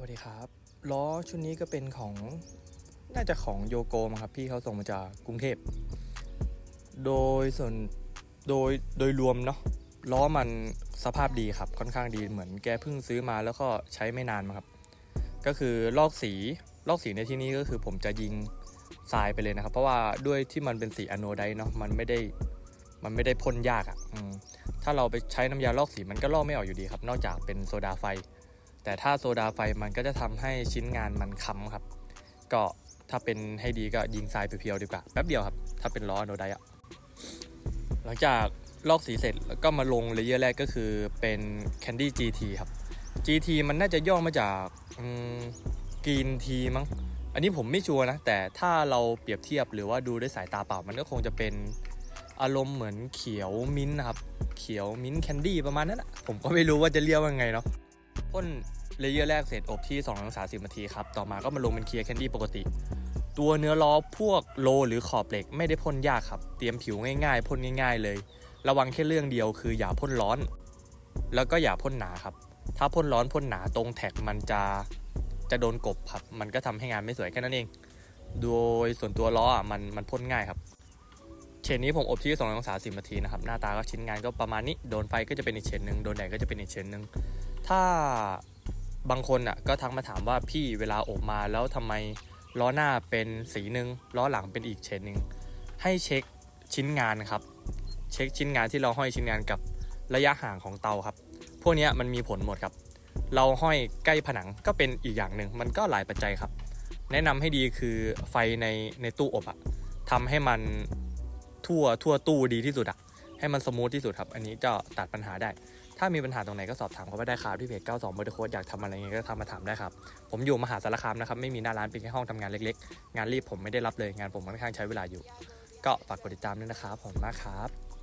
วัสดีครับ ล้อชุดนี้ก็เป็นของน่าจะของโยโกมครับ พี่เขาส่งมาจากกรุงเทพ โดยส่วนโดยโดยรวมเนาะล้อมันสภาพดีครับค่อนข้างดีเหมือนแกเพิ่งซื้อมาแล้วก็ใช้ไม่นานมั้งครับ ก็คือลอกสีลอกสีในที่นี้ก็คือผมจะยิงทรายไปเลยนะครับ เพราะว่าด้วยที่มันเป็นสีอะโนไดเนาะมันไม่ได้มันไม่ได้พ่นยากอะ่ะถ้าเราไปใช้น้ำยาลอกสีมันก็ลอกไม่ออกอยู่ดีครับ นอกจากเป็นโซดาไฟ แต่ถ้าโซดาไฟมันก็จะทำให้ชิ้นงานมันค้ำครับ ก็ถ้าเป็นให้ดีก็ยิงทรายเพียวๆดีกว่าแป๊บเดียวครับ ถ้าเป็นล้อโนไดอะหลังจากลอกสีเสร็จแล้วก็มาลงเลเยอร์แรกก็คือเป็น Candy GT ครับ GT มันน่าจะย่อมาจากกรีนทีมั้ง อันนี้ผมไม่ชัวร์นะ แต่ถ้าเราเปรียบเทียบหรือว่าดูด้วยสายตาเปล่า มันก็คงจะเป็นอารมณ์เหมือนเขียวมิ้นนะครับ เขียวมิ้นแคนดี้ประมาณนั้นนะผมก็ไม่รู้ว่าจะเรียกว่าไงเนาะพ่น เลเยอร์แรกเสร็จอบที่2องศาสินาทีครับ ต่อมาก็มาลงเป็นเคลียร์แคนดี้ปกติ ตัวเนื้อล้อพวกโลหรือขอบเหล็กไม่ได้พ่นยากครับ เตรียมผิวง่ายๆพ่นง่าย ๆ เลย ระวังแค่เรื่องเดียวคืออย่าพ่นร้อน แล้วก็อย่าพ่นหนาครับ ถ้าพ่นร้อนพ่นหนาตรงแท็กมันจะจะโดนกบครับ มันก็ทำให้งานไม่สวยแค่นั้นเอง โดยส่วนตัวล้ออะมันมันพ่นง่ายครับเฉดนี้ผมอบที่2องศาสินาทีนะครับ หน้าตาก็ชิ้นงานก็ประมาณนี้ โดนไฟก็จะเป็นอีกเฉดหนึ่งโดนแดดก็จะเป็นอีกเฉดหนึ่งถ้า บางคนอะก็ทักมาถามว่าพี่เวลาอบมาแล้วทำไมล้อหน้าเป็นสีหนึ่งล้อหลังเป็นอีกเฉดหนึ่งให้เช็คชิ้นงานครับ เช็คชิ้นงานที่เราห้อยชิ้นงานกับระยะห่างของเตาครับ พวกนี้มันมีผลหมดครับ เราห้อยใกล้ผนังก็เป็นอีกอย่างหนึ่งมันก็หลายปัจจัยครับ แนะนำให้ดีคือไฟในในตู้อบอะทำให้มันทั่วทั่วตู้ดีที่สุดอะ ให้มันสมูทที่สุดครับ อันนี้จะตัดปัญหาได้ ถ้ามีปัญหาตรงไหนก็สอบถามเขาไปได้ครับที่เพจ 92บอร์ดโค้ดอยากทำอะไรเงี้ยก็ทำมาถามได้ครับ ผมอยู่มหาสารคามนะครับ ไม่มีหน้าร้านเป็นแค่ห้องทำงานเล็กๆ งานรีบผมไม่ได้รับเลย งานผมค่อนข้างใช้เวลาอยู่ ก็ฝากกดติดตามด้วยนะครับผมมากครับ